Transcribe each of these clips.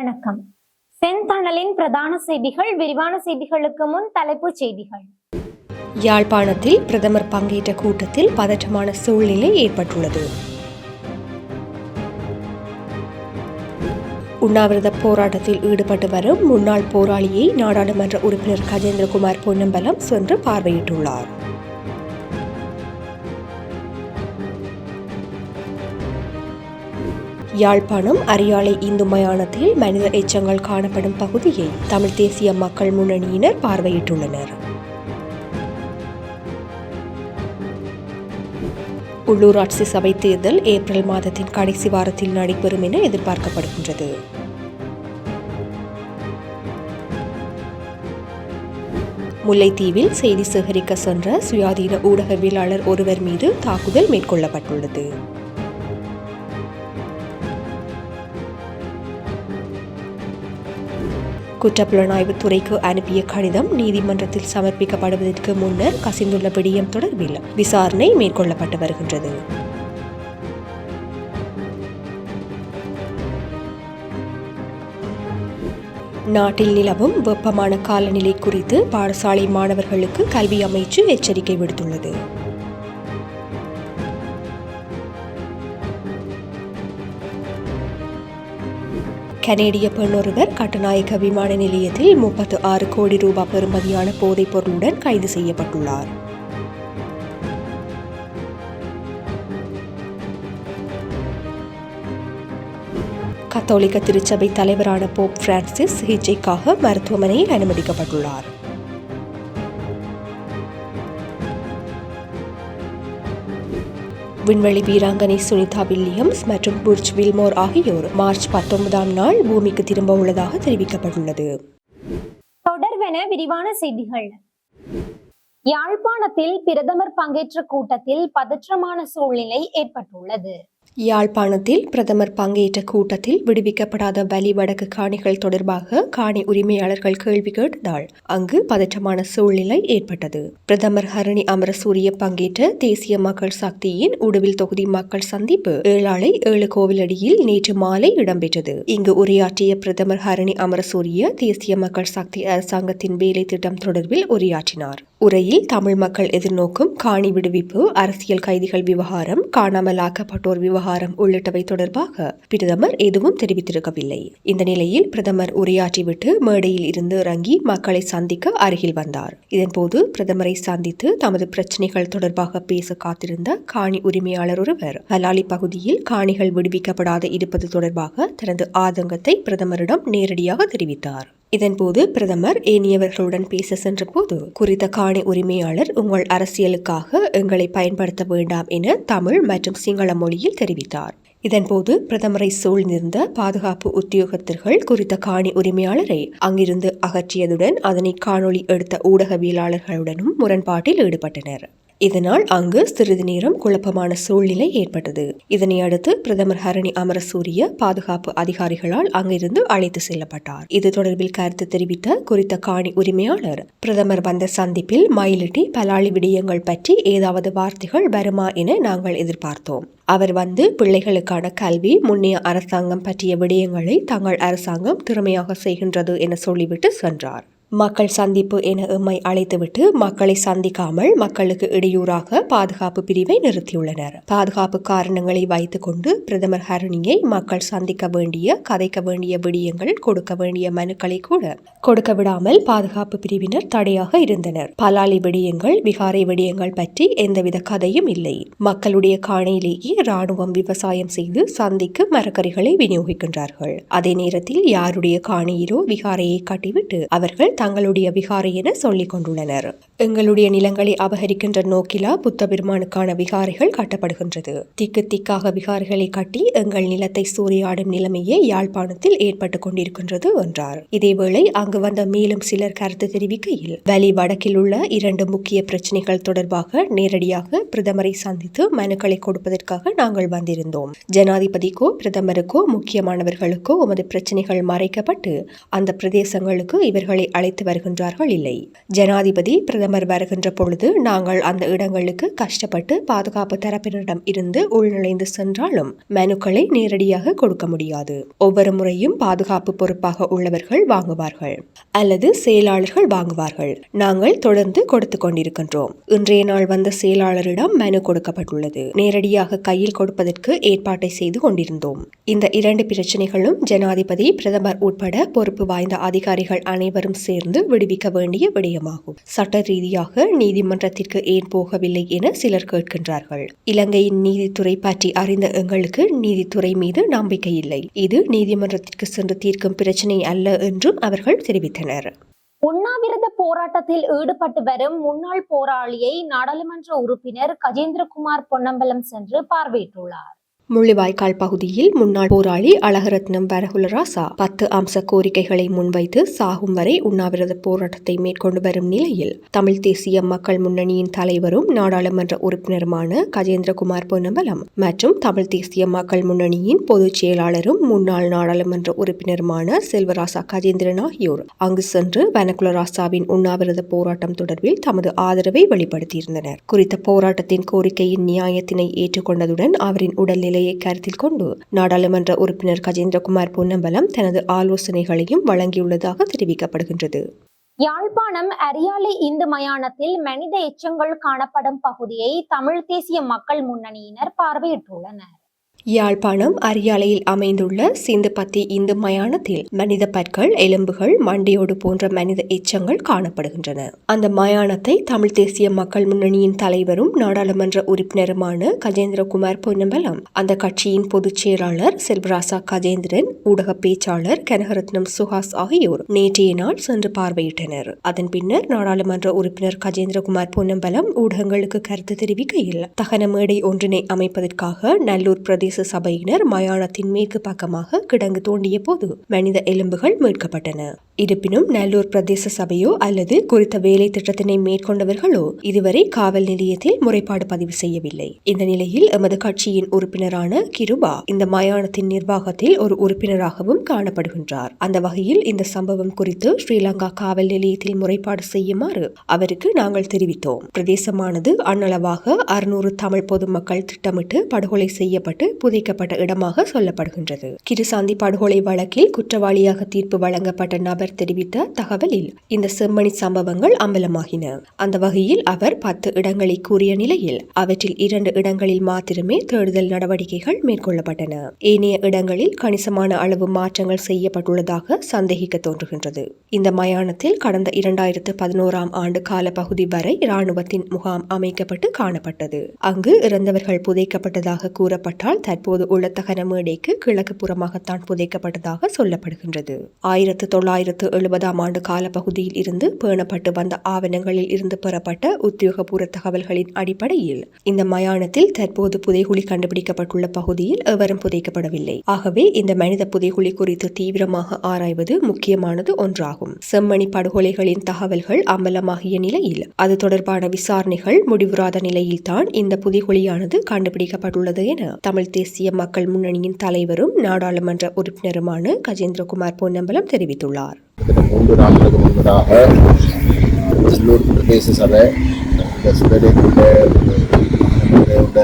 வணக்கம். செந்தணலின் பிரதான செய்திகள் விரிவான செய்திகளுக்கு முன் தலைப்புச் செய்திகள். யாழ்ப்பாணத்தில் பிரதமர் பங்கேற்ற கூட்டத்தில் பதற்றமான சூழ்நிலை ஏற்பட்டுள்ளது. உண்ணாவிரத போராட்டத்தில் ஈடுபட்டு வரும் முன்னாள் போராளியை நாடாளுமன்ற உறுப்பினர் கஜேந்திரகுமார் பொன்னம்பலம் சென்று பார்வையிட்டுள்ளார். யாழ்ப்பாணம் அரியாலை இந்து மயானத்தில் மனித எச்சங்கள் காணப்படும் பகுதியை தமிழ் தேசிய மக்கள் முன்னணியினர் பார்வையிட்டுள்ளனர். உள்ளூராட்சி சபை தேர்தல் ஏப்ரல் மாதத்தின் கடைசி வாரத்தில் நடைபெறும் என எதிர்பார்க்கப்படுகின்றது. முல்லைத்தீவில் செய்தி சேகரிக்க சென்ற சுயாதீன ஊடகவியலாளர் ஒருவர் மீது தாக்குதல் மேற்கொள்ளப்பட்டுள்ளது. குற்றப்புலனாய்வு துறைக்கு அனுப்பிய கடிதம் நீதிமன்றத்தில் சமர்ப்பிக்கப்படுவதற்கு முன்னர் கசிந்துள்ள விடயம் தொடர்பில் விசாரணை மேற்கொள்ளப்பட்டு வருகின்றது. நாட்டில் நிலவும் வெப்பமான காலநிலை குறித்து பாடசாலை மாணவர்களுக்கு கல்வி அமைச்சு எச்சரிக்கை விடுத்துள்ளது. கனேடிய பெண்ணொருவர் கட்டுநாயக்க விமான நிலையத்தில் முப்பத்து ஆறு கோடி ரூபாய் பெறுமதியான போதைப் பொருளுடன் கைது செய்யப்பட்டுள்ளார். கத்தோலிக்க திருச்சபை தலைவரான போப் பிரான்சிஸ் சிகிச்சைக்காக மருத்துவமனையில் அனுமதிக்கப்பட்டுள்ளார். விண்வெளி வீராங்கனை சுனிதா வில்லியம்ஸ் மற்றும் புர்ஜ் வில்மோர் ஆகியோர் மார்ச் பத்தொன்பதாம் நாள் பூமிக்கு திரும்ப உள்ளதாக தெரிவிக்கப்பட்டுள்ளது. தொடர்வென விரிவான செய்திகள். யாழ்ப்பாணத்தில் பிரதமர் பங்கேற்ற கூட்டத்தில் பதற்றமான சூழ்நிலை ஏற்பட்டுள்ளது. யாழ்ப்பாணத்தில் பிரதமர் பங்கேற்ற கூட்டத்தில் விடுவிக்கப்படாத வலி வடக்கு காணிகள் தொடர்பாக காணி உரிமையாளர்கள் கேள்வி கேட்டதால் அங்கு பதற்றமான சூழ்நிலை ஏற்பட்டது. பிரதமர் ஹரணி அமரசூரிய பங்கேற்ற தேசிய மக்கள் சக்தியின் உடுவில் தொகுதி மக்கள் சந்திப்பு ஏழாலை ஏழு கோவிலடியில் நேற்று மாலை இடம்பெற்றது. இங்கு உரையாற்றிய பிரதமர் ஹரணி அமரசூரிய தேசிய மக்கள் சக்தி அரசாங்கத்தின் வேலை திட்டம் தொடர்பில் உரையாற்றினார். உரையில் தமிழ் மக்கள் எதிர்நோக்கும் காணி விடுவிப்பு அரசியல் கைதிகள் விவகாரம் காணாமலாக்கப்பட்டோர் விவகாரம் உள்ளிட்டவை தொடர்பாக பிரதமர் எதுவும் தெரிவித்திருக்கவில்லை. இந்த நிலையில் பிரதமர் உரையாற்றிவிட்டு மேடையில் இருந்து இறங்கி மக்களை சந்திக்க அருகில் வந்தார். இதன்போது பிரதமரை சந்தித்து தமது பிரச்சினைகள் தொடர்பாக பேச காத்திருந்த காணி உரிமையாளர் ஒருவர் மலாலி பகுதியில் காணிகள் விடுவிக்கப்படாத இருப்பது தொடர்பாக தனது ஆதங்கத்தை பிரதமரிடம் நேரடியாக தெரிவித்தார். இதன்போது பிரதமர் ஏனியவர்களுடன் பேச சென்றபோது குறித்த காணி உரிமையாளர் உங்கள் அரசியலுக்காக எங்களை பயன்படுத்த வேண்டாம் என தமிழ் மற்றும் சிங்கள மொழியில் தெரிவித்தார். இதன்போது பிரதமரை சூழ்ந்திருந்த பாதுகாப்பு உத்தியோகத்தர்கள் குறித்த காணி உரிமையாளரை அங்கிருந்து அகற்றியதுடன் அதனை காணொளி எடுத்த ஊடகவியலாளர்களுடனும் முரண்பாட்டில் ஈடுபட்டனர். இதனால் அங்கு சிறிது நேரம் குழப்பமான சூழ்நிலை ஏற்பட்டது. இதனை அடுத்து பிரதமர் ஹரணி அமரசூரிய பாதுகாப்பு அதிகாரிகளால் அங்கிருந்து அழைத்து செல்லப்பட்டார். இது தொடர்பில் கருத்து தெரிவித்த குறித்த காணி உரிமையாளர் பிரதமர் வந்த சந்திப்பில் மயிலிட்டி பலாளி விடயங்கள் பற்றி ஏதாவது வார்த்தைகள் வருமா என நாங்கள் எதிர்பார்த்தோம். அவர் வந்து பிள்ளைகளுக்கான கல்வி முன்னைய அரசாங்கம் பற்றிய விடயங்களை தங்கள் அரசாங்கம் திறமையாக செய்கின்றது என சொல்லிவிட்டு சென்றார். மக்கள் சந்திப்பு என எம்மை அழைத்துவிட்டு மக்களை சந்திக்காமல் மக்களுக்கு இடையூறாக பாதுகாப்பு பிரிவை நிறுத்தியுள்ளனர். பாதுகாப்பு காரணங்களை வைத்துக்கொண்டு பிரதமர் ஹரணியை மக்கள் சந்திக்க வேண்டிய கதைக்க வேண்டிய விடயங்கள் கொடுக்க வேண்டிய மனுக்களை கூட கொடுக்க விடாமல் பாதுகாப்பு பிரிவினர் தடையாக இருந்தனர். பலாலி விடயங்கள் விகாரை விடயங்கள் பற்றி எந்தவித கதையும் இல்லை. மக்களுடைய காணையிலேயே ராணுவம் விவசாயம் செய்து சந்திக்கு மரக்கறிகளை விநியோகிக்கின்றார்கள். அதே நேரத்தில் யாருடைய காணியிலோ விகாரையை காட்டிவிட்டு அவர்கள் தங்களுடைய விகாரை என சொல்லிக் கொண்டுள்ளனர். எங்களுடைய நிலங்களை அபகரிக்கின்ற நோக்கிலா புத்த பெருமானுக்கான விகாரைகள் கட்டப்படுகின்றது. திக்கு திக்காக விகாரைகளை கட்டி எங்கள் நிலத்தை சூறையாடும் நிலைமையே யாழ்ப்பாணத்தில் ஏற்பட்டுக் கொண்டிருக்கின்றது என்றார். இதேவேளை அங்கு வந்த மேலும் சிலர் கருத்து தெரிவிக்கையில் வலி வடக்கில் உள்ள இரண்டு முக்கிய பிரச்சனைகள் தொடர்பாக நேரடியாக பிரதமரை சந்தித்து மனுக்களை கொடுப்பதற்காக நாங்கள் வந்திருந்தோம். ஜனாதிபதிக்கோ பிரதமருக்கோ முக்கியமானவர்களுக்கோ உமது பிரச்சனைகள் மறைக்கப்பட்டு அந்த பிரதேசங்களுக்கு இவர்களை அழைத்து அழைத்து வருகின்றார்கள் இல்லை. ஜனாதிபதி பிரதமர் வருகின்ற பொழுது நாங்கள் அந்த இடங்களுக்கு கஷ்டப்பட்டு பாதுகாப்பு தரப்பினரிடம் இருந்து உள்நுழைந்து சென்றாலும் மனுக்களை நேரடியாக கொடுக்க முடியாது. ஒவ்வொரு முறையும் பாதுகாப்பு பொறுப்பாக உள்ளவர்கள் வாங்குவார்கள் அல்லது செயலாளர்கள் வாங்குவார்கள். நாங்கள் தொடர்ந்து கொடுத்து கொண்டிருக்கின்றோம். இன்றைய நாள் வந்த செயலாளரிடம் மனு கொடுக்கப்பட்டுள்ளது. நேரடியாக கையில் கொடுப்பதற்கு ஏற்பாட்டை செய்து கொண்டிருந்தோம். இந்த இரண்டு பிரச்சனைகளும் ஜனாதிபதி பிரதமர் உட்பட பொறுப்பு வாய்ந்த அதிகாரிகள் அனைவரும் சேர்ந்து விடுவிக்க வேண்டிய விடயமாகும். சட்ட ரீதியாக நீதிமன்றத்திற்கு ஏன் போகவில்லை என சிலர் கேட்கின்றார்கள். இலங்கையின் நீதித்துறை பற்றி அறிந்த எங்களுக்கு நீதித்துறை மீது நம்பிக்கை இல்லை. இது நீதிமன்றத்திற்கு சென்று தீர்க்கும் பிரச்சனை அல்ல என்றும் அவர்கள் தெரிவித்தனர். உண்ணாவிரத போராட்டத்தில் ஈடுபட்டு வரும் முன்னாள் போராளியை நாடாளுமன்ற உறுப்பினர் கஜேந்திரகுமார் பொன்னம்பலம் சென்று பார்வையிட்டுள்ளார். முள்ளிவாய்க்கால் பகுதியில் முன்னாள் போராளி அழகரத்னம் வரகுலராசா பத்து அம்ச கோரிக்கைகளை முன்வைத்து சாகும் வரை உண்ணாவிரத போராட்டத்தை மேற்கொண்டு வரும் நிலையில் தமிழ் தேசிய மக்கள் முன்னணியின் தலைவரும் நாடாளுமன்ற உறுப்பினருமான கஜேந்திரகுமார் பொன்னம்பலம் மற்றும் தமிழ் தேசிய மக்கள் முன்னணியின் பொதுச் செயலாளரும் முன்னாள் நாடாளுமன்ற உறுப்பினருமான செல்வராசா கஜேந்திரன் ஆகியோர் அங்கு சென்று வனகுலராசாவின் உண்ணாவிரத போராட்டம் தொடர்பில் தமது ஆதரவை வெளிப்படுத்தியிருந்தனர். குறித்த போராட்டத்தின் கோரிக்கையின் நியாயத்தினை ஏற்றுக்கொண்டதுடன் அவரின் உடல்நிலை நிலையை கருத்தில் கொண்டு நாடாளுமன்ற உறுப்பினர் கஜேந்திரகுமார் பொன்னம்பலம் தனது ஆலோசனைகளையும் வழங்கியுள்ளதாக தெரிவிக்கப்படுகின்றது. யாழ்ப்பாணம் அரியாலை இந்து மயானத்தில் மனித எச்சங்கள் காணப்படும் பகுதியை தமிழ் தேசிய மக்கள் முன்னணியினர் பார்வையிட்டுள்ளனர். யாழ்ப்பாணம் அரியாலையில் அமைந்துள்ள சிந்துபத்தி இந்து மயானத்தில் மனித பற்கள் எலும்புகள் மண்டையோடு போன்ற மனித எச்சங்கள் காணப்படுகின்றன. அந்த மயானத்தை தமிழ் தேசிய மக்கள் முன்னணியின் தலைவரும் நாடாளுமன்ற உறுப்பினருமான கஜேந்திரகுமார் பொன்னம்பலம் அந்த கட்சியின் பொதுச் செயலாளர் செல்வராசா கஜேந்திரன் ஊடக பேச்சாளர் கனகரத்னம் சுஹாஸ் ஆகியோர் நேற்றைய நாள் சென்று பார்வையிட்டனர். அதன் பின்னர் நாடாளுமன்ற உறுப்பினர் கஜேந்திரகுமார் பொன்னம்பலம் ஊடகங்களுக்கு கருத்து தெரிவிக்கையில் தகன மேடை ஒன்றினை அமைப்பதற்காக நல்லூர் பிரதேச சபையினர் மயானத்தின் மேற்கு பக்கமாக கிடங்கு தோண்டிய போது மனித எலும்புகள் மீட்கப்பட்டன. இருப்பினும் நல்லூர் பிரதேச சபையோ அல்லது குறித்த வேலை திட்டத்தினை மேற்கொண்டவர்களோ இதுவரை காவல் நிலையத்தில் முறைப்பாடு பதிவு செய்யவில்லை. இந்த நிலையில் எமது கட்சியின் உறுப்பினரான கிருபா இந்த மயானத்தின் நிர்வாகத்தில் ஒரு உறுப்பினராகவும் காணப்படுகின்றார். அந்த வகையில் இந்த சம்பவம் குறித்து ஸ்ரீலங்கா காவல் நிலையத்தில் முறைப்பாடு செய்யுமாறு அவருக்கு நாங்கள் தெரிவித்தோம். பிரதேசமானது அண்ணளவாக அறுநூறு தமிழ் பொதுமக்கள் திட்டமிட்டு படுகொலை செய்யப்பட்டு புதைக்கப்பட்ட இடமாக சொல்லப்படுகின்றது. கிருசாந்தி படுகொலை வழக்கில் குற்றவாளியாக தீர்ப்பு வழங்கப்பட்ட நபர் தெரிவித்த தகவலில் இந்த செம்மணி சம்பவங்கள் அம்பலமாகின. அந்த வகையில் அவர் பத்து இடங்களை கூறிய நிலையில் அவற்றில் இரண்டு இடங்களில் மாத்திரமே தேடுதல் நடவடிக்கைகள் மேற்கொள்ளப்பட்டன. ஏனைய இடங்களில் கணிசமான அளவு மாற்றங்கள் செய்யப்பட்டுள்ளதாக சந்தேகிக்க தோன்றுகின்றது. இந்த மயானத்தில் கடந்த இரண்டாயிரத்து பதினோராம் ஆண்டு கால பகுதி வரை இராணுவத்தின் முகாம் அமைக்கப்பட்டு காணப்பட்டது. அங்கு இறந்தவர்கள் புதைக்கப்பட்டதாக கூறப்பட்டால் தற்போது உள்ள தகன மேடைக்கு கிழக்கு புறமாகத்தான் புதைக்கப்பட்டதாக சொல்லப்படுகின்றது. ஆயிரத்து தொள்ளாயிரத்து எழுபதாம் ஆண்டு காலப்பகுதியில் இருந்து பேணப்பட்டு வந்த ஆவணங்களில் இருந்து பெறப்பட்ட உத்தியோகபூர்வ தகவல்களின் அடிப்படையில் இந்த மயானத்தில் தற்போது புதைகுழி கண்டுபிடிக்கப்பட்டுள்ள பகுதியில் எவரும் புதைக்கப்படவில்லை. ஆகவே இந்த மனித புதைகுழி குறித்து தீவிரமாக ஆராய்வது முக்கியமானது ஒன்றாகும். செம்மணி படுகொலைகளின் தகவல்கள் அம்பலமாகிய நிலையில் அது தொடர்பான விசாரணைகள் முடிவுறாத நிலையில்தான் இந்த புதைகுழியானது கண்டுபிடிக்கப்பட்டுள்ளது என தமிழ் தேசிய மக்கள் முன்னணியின் தலைவரும் நாடாளுமன்ற உறுப்பினருமான கஜேந்திரகுமார் பொன்னம்பலம் தெரிவித்துள்ளார். மூன்று நாட்களுக்கு முன்பதாக உள்ளூர் பிரதேச சபை இந்த சுடலைக்குள்ள கொண்ட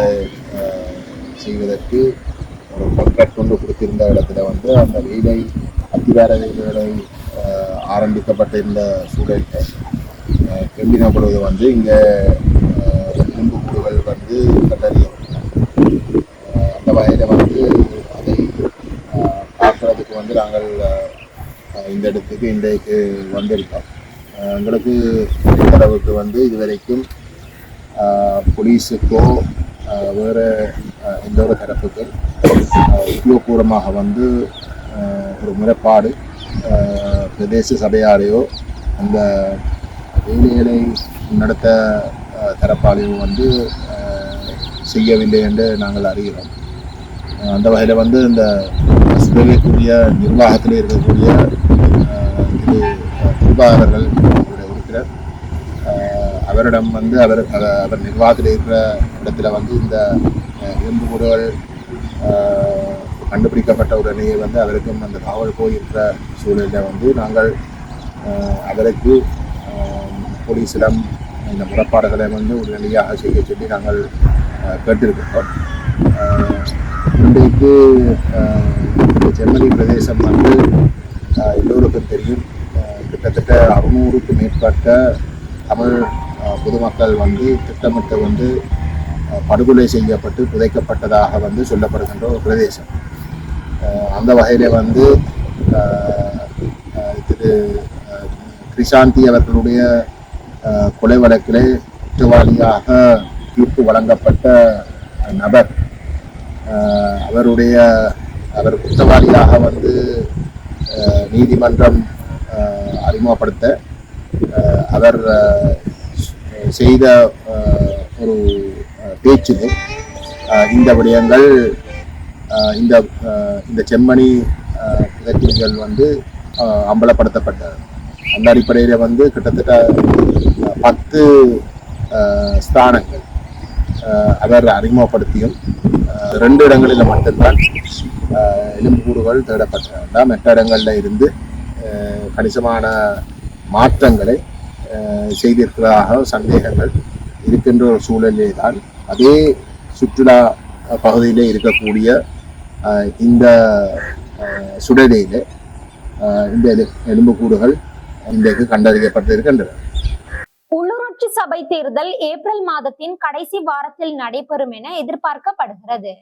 செய்வதற்கு ஒரு கான்ட்ராக்ட் கொண்டு கொடுத்திருந்த இடத்துல வந்து அந்த வேலை அத்திவார வேலை ஆரம்பிக்கப்பட்ட இந்த சூழலில் அஹ், பொழுது வந்து இங்கே எலும்பு கூடுகள் வந்து கண்டறியும் அந்த வகையில் வந்து அதை பார்க்குறதுக்கு பார்க்கறதுக்கு வந்து நாங்கள் இந்த இடத்துக்கு இன்றைக்கு வந்திருக்கோம். எங்களுக்கு அளவுக்கு வந்து இதுவரைக்கும் போலீஸுக்கோ வேறு எந்த ஒரு தரப்புக்கும் உத்தியோகபூர்வமாக வந்து ஒரு முறைப்பாடு பிரதேச சபையாலேயோ அந்த வேலைகளை நடத்த தரப்பாலையோ தரப்பாலேயோ வந்து செய்யவில்லை என்று நாங்கள் அறிகிறோம். அந்த வகையில் வந்து இந்த ஆஸ்திரேலியக்குரிய நிர்வாகத்தில் இருக்கக்கூடிய கிருபா அவர்கள் உறுப்பினர். அவரிடம் வந்து அவர் அவர் நிர்வாகத்தில் இருக்கிற இடத்துல வந்து இந்த அஹ், கண்டுபிடிக்கப்பட்ட உடனே வந்து அவருக்கும் அந்த காவல் போயிருக்கிற சூழலில் வந்து நாங்கள் அவருக்கு போலீஸிடம் இந்த முறைப்பாடுகளை வந்து உடனடியாக செய்ய சொல்லி நாங்கள் கேட்டிருக்கிறோம் இன்றைக்கு ஜெர்மனி பிரதேசம் வந்து எல்லோருக்கும் தெரியும். கிட்டத்தட்ட அறுநூறுக்கு மேற்பட்ட தமிழ் பொதுமக்கள் வந்து திட்டமிட்டு வந்து படுகொலை செய்யப்பட்டு புதைக்கப்பட்டதாக வந்து சொல்லப்படுகின்ற ஒரு பிரதேசம். அந்த வகையில் வந்து திரு கிரிசாந்தி அவர்களுடைய கொலை வழக்கிலே குற்றவாளியாக தீர்ப்பு வழங்கப்பட்ட நபர் அவருடைய அவர் குற்றவாளியாக வந்து நீதிமன்றம் அறிமுகப்படுத்த அவர் செய்த ஒரு அஹ், பேச்சிலே இந்த விடயங்கள் இந்த இந்த செம்மணி புதைக்குழிகள் வந்து அஹ், அம்பலப்படுத்தப்பட்டது. அந்த அடிப்படையில் வந்து கிட்டத்தட்ட பத்து ஸ்தானங்கள் அவர் அறிமுகப்படுத்தியும் ரெண்டு இடங்களில் மட்டும்தான் அஹ், எலும்புக்கூடுகள் தேடப்பட்டன மற்ற இடங்களில் இருந்து கணிசமான மாற்றங்களை செய்திருக்கிறதாக சந்தேகங்கள் இருக்கின்ற ஒரு சூழலே தான். அதே சுற்றுலா பகுதியிலே இருக்கக்கூடிய அஹ், இந்த அஹ், அஹ், இந்த எலும்புக்கூடுகள் இன்றைக்கு கண்டறியப்பட்டிருக்கின்றன. உள்ளூராட்சி சபை தேர்தல் ஏப்ரல் மாதத்தின் கடைசி வாரத்தில் நடைபெறும் என எதிர்பார்க்கப்படுகிறது.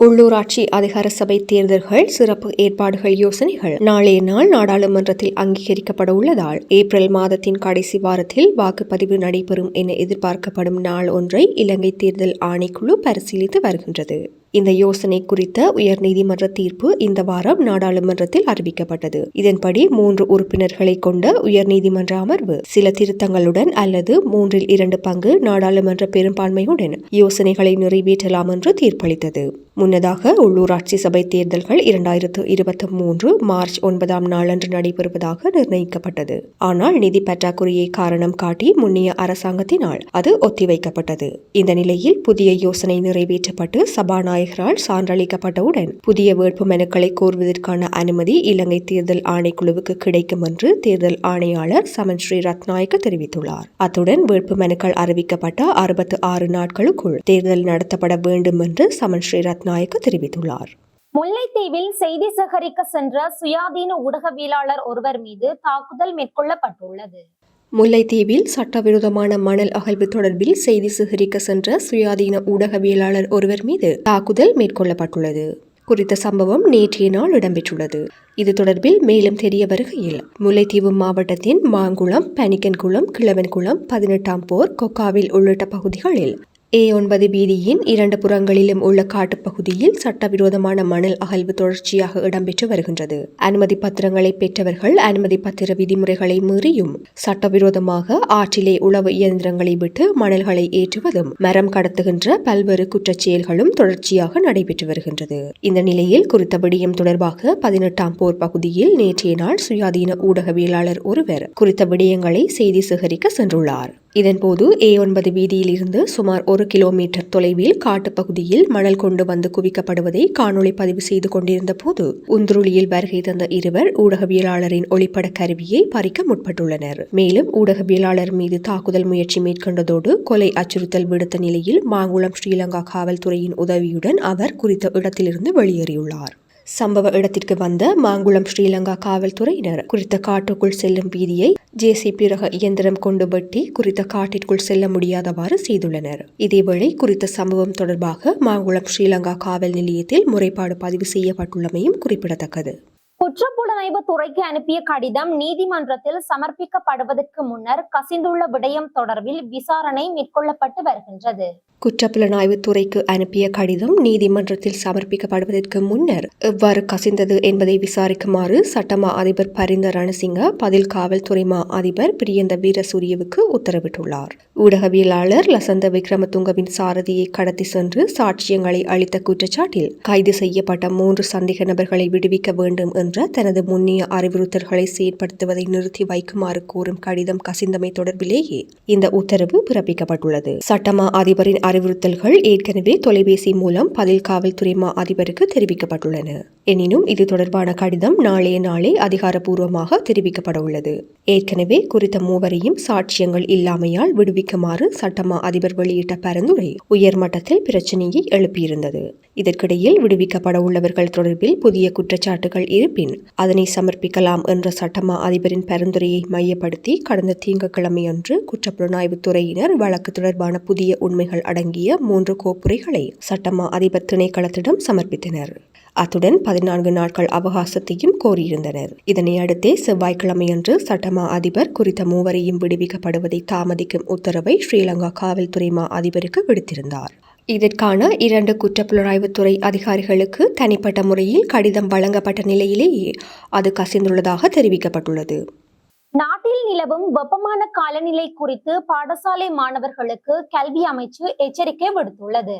உள்ளூராட்சி அதிகார சபை தேர்தல்கள் சிறப்பு ஏற்பாடுகள் யோசனைகள் நாளைய நாள் நாடாளுமன்றத்தில் அங்கீகரிக்கப்பட உள்ளதால் ஏப்ரல் மாதத்தின் கடைசி வாரத்தில் வாக்குப்பதிவு நடைபெறும் என எதிர்பார்க்கப்படும் நாள் ஒன்றை இலங்கை தேர்தல் ஆணைக்குழு பரிசீலித்து வருகின்றது. இந்த யோசனை குறித்த உயர்நீதிமன்ற தீர்ப்பு இந்த வாரம் நாடாளுமன்றத்தில் அறிவிக்கப்பட்டது. இதன்படி மூன்று உறுப்பினர்களை கொண்ட உயர்நீதிமன்ற அமர்வு சில திருத்தங்களுடன் அல்லது மூன்றில் இரண்டு பங்கு நாடாளுமன்ற பெரும்பான்மையுடன் யோசனைகளை நிறைவேற்றலாம் என்று தீர்ப்பளித்தது. முன்னதாக உள்ளூராட்சி சபை தேர்தல்கள் இரண்டாயிரத்து இருபத்தி மூன்று மார்ச் ஒன்பதாம் நாளன்று நடைபெறுவதாக நிர்ணயிக்கப்பட்டது. ஆனால் நிதி பற்றாக்குறையை காரணம் காட்டி முன்னைய அரசாங்கத்தினால் அது ஒத்திவைக்கப்பட்டது. இந்த நிலையில் புதிய யோசனை நிறைவேற்றப்பட்டு சபாநாயகர் நாயகரால் சான்றளிக்கப்பட்டவுடன் புதிய வேட்பு மனுக்களை கோருவதற்கான அனுமதி இலங்கை தேர்தல் ஆணைக்குழுவுக்கு கிடைக்கும் என்று தேர்தல் ஆணையாளர் சமன் ஸ்ரீ ரத்நாயக்க தெரிவித்துள்ளார். அத்துடன் வேட்பு மனுக்கள் அறிவிக்கப்பட்ட அறுபத்து ஆறு நாட்களுக்குள் தேர்தல் நடத்தப்பட வேண்டும் என்று சமன் ஸ்ரீ ரத்நாயக்க தெரிவித்துள்ளார். முல்லைத்தீவில் செய்தி சேகரிக்க சென்ற சுயாதீன ஊடகவியலாளர் ஒருவர் மீது தாக்குதல் மேற்கொள்ளப்பட்டுள்ளது. முல்லைத்தீவில் சட்டவிரோதமான மணல் அகழ்வு தொடர்பில் செய்தி சேகரிக்க சென்ற சுயாதீன ஊடகவியலாளர் ஒருவர் மீது தாக்குதல் மேற்கொள்ளப்பட்டுள்ளது. குறித்த சம்பவம் நேற்றைய நாள் இடம்பெற்றுள்ளது. இது தொடர்பில் மேலும் தெரிய வருகையில் முல்லைத்தீவு மாவட்டத்தின் மாங்குளம் பனிக்கன்குளம் கிழவன்குளம் பதினெட்டாம் போர் கொக்காவில் உள்ளிட்ட பகுதிகளில் ஏ ஒன்பது பீதியின் இரண்டு புறங்களிலும் உள்ள காட்டுப்பகுதியில் சட்டவிரோதமான மணல் அகழ்வு தொடர்ச்சியாக இடம்பெற்று வருகின்றது. அனுமதி பத்திரங்களை பெற்றவர்கள் அனுமதி பத்திர விதிமுறைகளை மீறியும் சட்டவிரோதமாக ஆற்றிலே உளவு இயந்திரங்களை விட்டு மணல்களை ஏற்றுவதும் மரம் கடத்துகின்ற பல்வேறு குற்றச் செயல்களும் தொடர்ச்சியாக நடைபெற்று வருகின்றது. இந்த நிலையில் குறித்த விடயம் தொடர்பாக பதினெட்டாம் போர் பகுதியில் நேற்றைய நாள் சுயாதீன ஊடகவியலாளர் ஒருவர் குறித்த விடயங்களை செய்தி சேகரிக்க சென்றுள்ளார். இதன்போது ஏ ஒன்பது வீதியில் இருந்து சுமார் ஒரு கிலோமீட்டர் தொலைவில் காட்டுப்பகுதியில் மணல் கொண்டு வந்து குவிக்கப்படுவதை காணொளி பதிவு செய்து கொண்டிருந்த போது உந்துருளியில் வருகை தந்த இருவர் ஊடகவியலாளரின் ஒளிப்பட கருவியை பறிக்க முற்பட்டுள்ளனர். மேலும் ஊடகவியலாளர் மீது தாக்குதல் முயற்சி மேற்கொண்டதோடு கொலை அச்சுறுத்தல் விடுத்த நிலையில் மாங்குளம் ஸ்ரீலங்கா காவல்துறையின் உதவியுடன் அவர் குறித்த இடத்திலிருந்து வெளியேறியுள்ளார். சம்பவ இடத்திற்கு வந்த மாங்குளம் ஸ்ரீலங்கா காவல்துறையினர் குறித்த காட்டுக்குள் செல்லும் வீதியை ஜேசிபி ரக இயந்திரம் கொண்டு வெட்டி குறித்த காட்டிற்குள் செல்ல முடியாதவாறு செய்துள்ளனர். இதேவேளை குறித்த சம்பவம் தொடர்பாக மாங்குளம் ஸ்ரீலங்கா காவல் நிலையத்தில் முறைப்பாடு பதிவு செய்யப்பட்டுள்ளமையும் குறிப்பிடத்தக்கது. குற்றப்புலனாய்வு துறைக்கு அனுப்பிய கடிதம் நீதிமன்றத்தில் சமர்ப்பிக்கப்படுவதற்கு முன்னர் கசிந்துள்ள விடயம் தொடர்பில் விசாரணை மேற்கொள்ளப்பட்டு வருகின்றது. குற்றப்புலனாய்வு துறைக்கு அனுப்பிய கடிதம் நீதிமன்றத்தில் சமர்ப்பிக்கப்படுவதற்கு முன்னர் எவ்வாறு கசிந்தது என்பதை விசாரிக்குமாறு சட்டமா அதிபர் பரிந்த ரணசிங்க பதில் காவல்துறை மா அதிபர் பிரியந்த வீரசூரியவுக்கு உத்தரவிட்டுள்ளார். ஊடகவியலாளர் லசந்த விக்ரமதுங்கவின் சாரதியை கடத்தி சென்று சாட்சியங்களை அளித்த குற்றச்சாட்டில் கைது செய்யப்பட்ட மூன்று சந்தேக நபர்களை விடுவிக்க வேண்டும் என்ற தனது முன்னிய அறிவுறுத்தல்களை செயற்படுத்துவதை நிறுத்தி வைக்குமாறு கோரும் கடிதம் கசிந்தமை தொடர்பிலேயே இந்த உத்தரவு பிறப்பிக்கப்பட்டுள்ளது. சட்டமா அதிபரின் அறிவுறுத்தல்கள் ஏற்கனவே தொலைபேசி மூலம் பதில் காவல்துறை மா அதிபருக்கு தெரிவிக்கப்பட்டுள்ளன. எனினும் இது தொடர்பான கடிதம் நாளைய நாளே அதிகாரப்பூர்வமாக தெரிவிக்கப்பட உள்ளது. ஏற்கனவே குறித்த மூவரையும் சாட்சியங்கள் இல்லாமையால் விடுவிக்குமாறு சட்டமா அதிபர் வெளியிட்ட பரிந்துரை உயர்மட்டத்தில் பிரச்சினையை எழுப்பியிருந்தது. இதற்கிடையில் விடுவிக்கப்பட உள்ளவர்கள் தொடர்பில் புதிய குற்றச்சாட்டுகள் இருப்பின் அதனை சமர்ப்பிக்கலாம் என்ற சட்டமா அதிபரின் பரிந்துரையை மையப்படுத்தி கடந்த திங்கட்கிழமையன்று குற்றப்புலனாய்வுத் துறையினர் வழக்கு தொடர்பான புதிய உண்மைகள் அடங்கிய மூன்று கோப்புரைகளை சட்டமா அதிபர் திணைக்களத்திடம் சமர்ப்பித்தனர். அத்துடன் பதினான்கு நாட்கள் அவகாசத்தையும் கோரியிருந்தனர். இதனை அடுத்தே செவ்வாய்க்கிழமையன்று சட்டமா அதிபர் குறித்த மூவரையும் விடுவிக்கப்படுவதை தாமதிக்கும் உத்தரவை ஸ்ரீலங்கா காவல்துறை மா அதிபருக்கு விடுத்திருந்தார். இதற்கான இரண்டு குற்றப்புலனாய்வுத்துறை அதிகாரிகளுக்கு தனிப்பட்ட முறையில் கடிதம் வழங்கப்பட்ட நிலையிலேயே அது கசிந்துள்ளதாக தெரிவிக்கப்பட்டுள்ளது. நாட்டில் நிலவும் வெப்பமான காலநிலை குறித்து பாடசாலை மாணவர்களுக்கு கல்வி அமைச்சு எச்சரிக்கை விடுத்துள்ளது.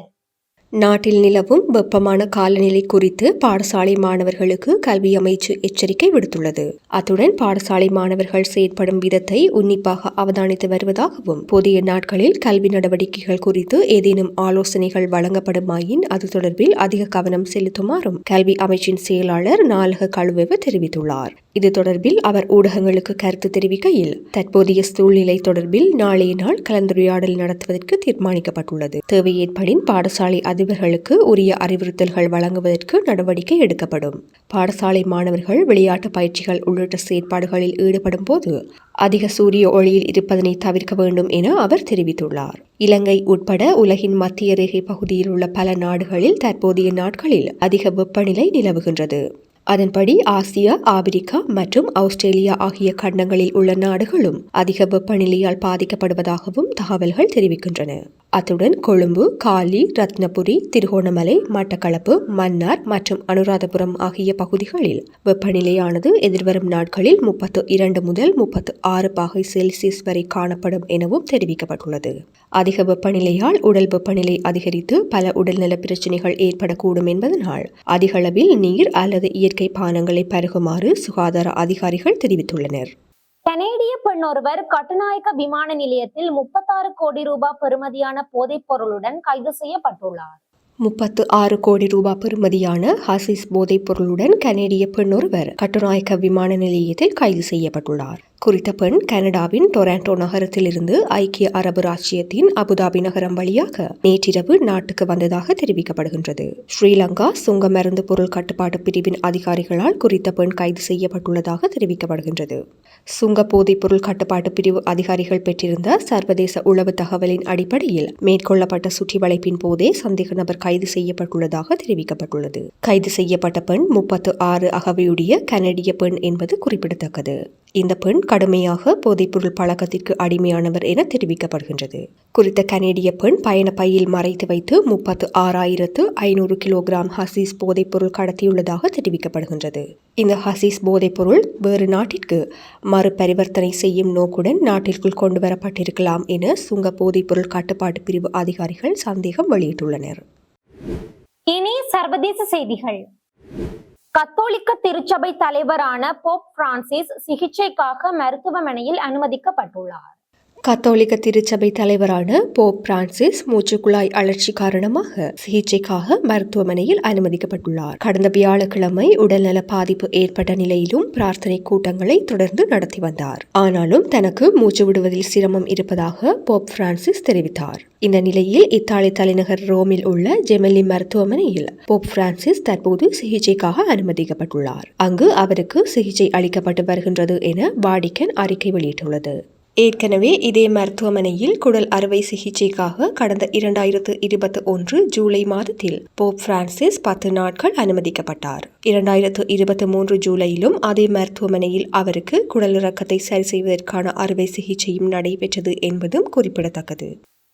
நாட்டில் நிலவும் வெப்பமான காலநிலை குறித்து பாடசாலை மாணவர்களுக்கு கல்வி அமைச்சு எச்சரிக்கை விடுத்துள்ளது. அத்துடன் பாடசாலை மாணவர்கள் செயற்படும் விதத்தை உன்னிப்பாக அவதானித்து வருவதாகவும் புதிய நாட்களில் கல்வி நடவடிக்கைகள் குறித்து ஏதேனும் ஆலோசனைகள் வழங்கப்படுமாயின் அது தொடர்பில் அதிக கவனம் செலுத்துமாறும் கல்வி அமைச்சின் செயலாளர் நாலக கழுவெவ தெரிவித்துள்ளார். இது தொடர்பில் அவர் ஊடகங்களுக்கு கருத்து தெரிவிக்கையில் தற்போதைய சூழ்நிலை தொடர்பில் நாளைய நாள் கலந்துரையாடல் நடத்துவதற்கு தீர்மானிக்கப்பட்டுள்ளது. தேவை ஏற்படின் பாடசாலை அதிபர்களுக்கு உரிய அறிவுறுத்தல்கள் வழங்குவதற்கு நடவடிக்கை எடுக்கப்படும். பாடசாலை மாணவர்கள் விளையாட்டு பயிற்சிகள் உள்ளிட்ட செயற்பாடுகளில் ஈடுபடும் போது அதிக சூரிய ஒளியில் இருப்பதனை தவிர்க்க வேண்டும் என அவர் தெரிவித்துள்ளார். இலங்கை உட்பட உலகின் மத்திய ரேகை பகுதியில் உள்ள பல நாடுகளில் தற்போதைய நாட்களில் அதிக வெப்பநிலை நிலவுகின்றது. அதன்படி ஆசியா ஆப்பிரிக்கா மற்றும் ஆஸ்திரேலியா ஆகிய கண்டங்களில் உள்ள நாடுகளும் அதிக வெப்பநிலையால் பாதிக்கப்படுவதாகவும் தகவல்கள் தெரிவிக்கின்றன. அத்துடன் கொழும்பு காலி ரத்னபுரி திருகோணமலை மட்டக்களப்பு மன்னார் மற்றும் அனுராதபுரம் ஆகிய பகுதிகளில் வெப்பநிலையானது எதிர்வரும் நாட்களில் முப்பத்து இரண்டு முதல் முப்பத்து ஆறு பாகை செல்சியஸ் வரை காணப்படும் எனவும் தெரிவிக்கப்பட்டுள்ளது. அதிக வெப்பநிலையால் உடல் வெப்பநிலை அதிகரித்து பல உடல்நல பிரச்சினைகள் ஏற்படக்கூடும் என்பதனால் அதிகளவில் நீர் அல்லது இயற்கை பானங்களை பருகுமாறு சுகாதார அதிகாரிகள் தெரிவித்துள்ளனர். கனேடிய பெண் ஒருவர் கட்டுநாயக்க விமான நிலையத்தில் முப்பத்தாறு கோடி ரூபாய் பெறுமதியான போதைப் பொருளுடன் கைது செய்யப்பட்டுள்ளார். முப்பத்து ஆறு கோடி ரூபாய் பெறுமதியான ஹசிஸ் போதைப் பொருளுடன் கனேடிய பெண் ஒருவர் கட்டுநாயக்க விமான நிலையத்தில் கைது செய்யப்பட்டுள்ளார். குறித்த பெண் கனடாவின் டொராண்டோ நகரத்திலிருந்து ஐக்கிய அரபு ராச்சியத்தின் அபுதாபி நகரம் வழியாக நேற்றிரவு நாட்டுக்கு வந்ததாக தெரிவிக்கப்படுகின்றது. ஸ்ரீலங்கா சுங்க மருந்து பொருள் கட்டுப்பாட்டு பிரிவின் அதிகாரிகளால் குறித்த பெண் கைது செய்யப்பட்டுள்ளதாக தெரிவிக்கப்படுகின்றது. சுங்க போதைப் பொருள் கட்டுப்பாட்டு பிரிவு அதிகாரிகள் பெற்றிருந்த சர்வதேச உளவு தகவலின் அடிப்படையில் மேற்கொள்ளப்பட்ட சுற்றி வளைப்பின் போதே சந்தேக நபர் கைது செய்யப்பட்டுள்ளதாக தெரிவிக்கப்பட்டுள்ளது. கைது செய்யப்பட்ட பெண் முப்பத்து ஆறு அகவையுடைய கனடிய பெண் என்பது குறிப்பிடத்தக்கது. இந்த பெண் கடுமையாக போதைப்பொருள் பழக்கத்திற்கு அடிமையானவர் என தெரிவிக்கப்படுகின்றது. குறித்த கனேடிய பெண் பயண பையில் மறைத்து வைத்து முப்பத்து ஆறாயிரத்து ஐநூறு கிலோகிராம் ஹசீஸ் போதைப்பொருள் கடத்தியுள்ளதாக தெரிவிக்கப்படுகின்றது. இந்த ஹசீஸ் போதைப்பொருள் வேறு நாட்டிற்கு மறுபரிவர்த்தனை செய்யும் நோக்குடன் நாட்டிற்குள் கொண்டு வரப்பட்டிருக்கலாம் என சுங்க போதைப்பொருள் கட்டுப்பாட்டு பிரிவு அதிகாரிகள் சந்தேகம் வெளியிட்டுள்ளனர். இனி சர்வதேச செய்திகள். கத்தோலிக்க திருச்சபை தலைவரான போப் பிரான்சிஸ் சிகிச்சைக்காக மருத்துவமனையில் அனுமதிக்கப்பட்டுள்ளார். கத்தோலிக்க திருச்சபை தலைவரான போப் பிரான்சிஸ் மூச்சுக்குழாய் அழற்சி காரணமாக சிகிச்சைக்காக மருத்துவமனையில் அனுமதிக்கப்பட்டுள்ளார். கடந்த வியாழக்கிழமை உடல்நல பாதிப்பு ஏற்பட்ட நிலையிலும் பிரார்த்தனை கூட்டங்களை தொடர்ந்து நடத்தி வந்தார். ஆனாலும் தனக்கு மூச்சு விடுவதில் சிரமம் இருப்பதாக போப் பிரான்சிஸ் தெரிவித்தார். இந்த நிலையில் இத்தாலி தலைநகர் ரோமில் உள்ள ஜெமெல்லி மருத்துவமனையில் போப் பிரான்சிஸ் தற்போது சிகிச்சைக்காக அனுமதிக்கப்பட்டுள்ளார். அங்கு அவருக்கு சிகிச்சை அளிக்கப்பட்டு வருகின்றது என வாடிக்கன் அறிக்கை வெளியிட்டுள்ளது. ஏற்கனவே இதே மருத்துவமனையில் குடல் அறுவை சிகிச்சைக்காக கடந்த இரண்டாயிரத்து இருபத்தி ஒன்று ஜூலை மாதத்தில் போப் பிரான்சிஸ் பத்து நாட்கள் அனுமதிக்கப்பட்டார். இரண்டாயிரத்து இருபத்தி மூன்று ஜூலையிலும் அதே மருத்துவமனையில் அவருக்கு குடல் இறக்கத்தை சரி செய்வதற்கான அறுவை சிகிச்சையும் நடைபெற்றது என்பதும் குறிப்பிடத்தக்கது.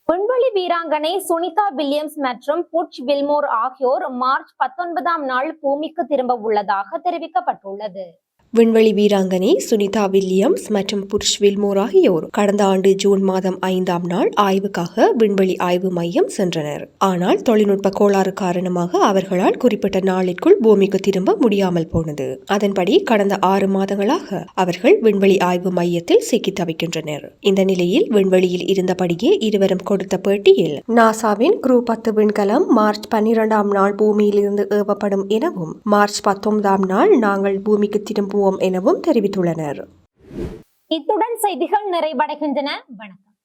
விண்வெளி வீராங்கனை சுனிதா வில்லியம்ஸ் மற்றும் புட்ச் வில்மோர் ஆகியோர் மார்ச் பத்தொன்பதாம் நாள் பூமிக்கு திரும்ப உள்ளதாக தெரிவிக்கப்பட்டுள்ளது. விண்வெளி வீராங்கனை சுனிதா வில்லியம்ஸ் மற்றும் புருஷ் வில்மோர் ஆகியோர் கடந்த ஆண்டு ஜூன் மாதம் ஐந்தாம் நாள் ஆய்வுக்காக விண்வெளி ஆய்வு மையம் சென்றனர். ஆனால் தொழில்நுட்ப கோளாறு காரணமாக அவர்களால் குறிப்பிட்ட நாளிற்குள் பூமிக்கு திரும்ப முடியாமல் போனது. அதன்படி கடந்த ஆறு மாதங்களாக அவர்கள் விண்வெளி ஆய்வு மையத்தில் சிக்கி தவிக்கின்றனர். இந்த நிலையில் விண்வெளியில் இருந்தபடியே இருவரும் கொடுத்த பேட்டியில் நாசாவின் குரூ பத்து விண்கலம் மார்ச் பன்னிரெண்டாம் நாள் பூமியிலிருந்து ஏவப்படும் எனவும் மார்ச் பத்தொன்பதாம் நாள் நாங்கள் பூமிக்கு திரும்ப திரும்புவோம் எனவும் தெரிவித்துள்ளனர். இத்துடன் செய்திகள் நிறைவடைகின்றன. வணக்கம்.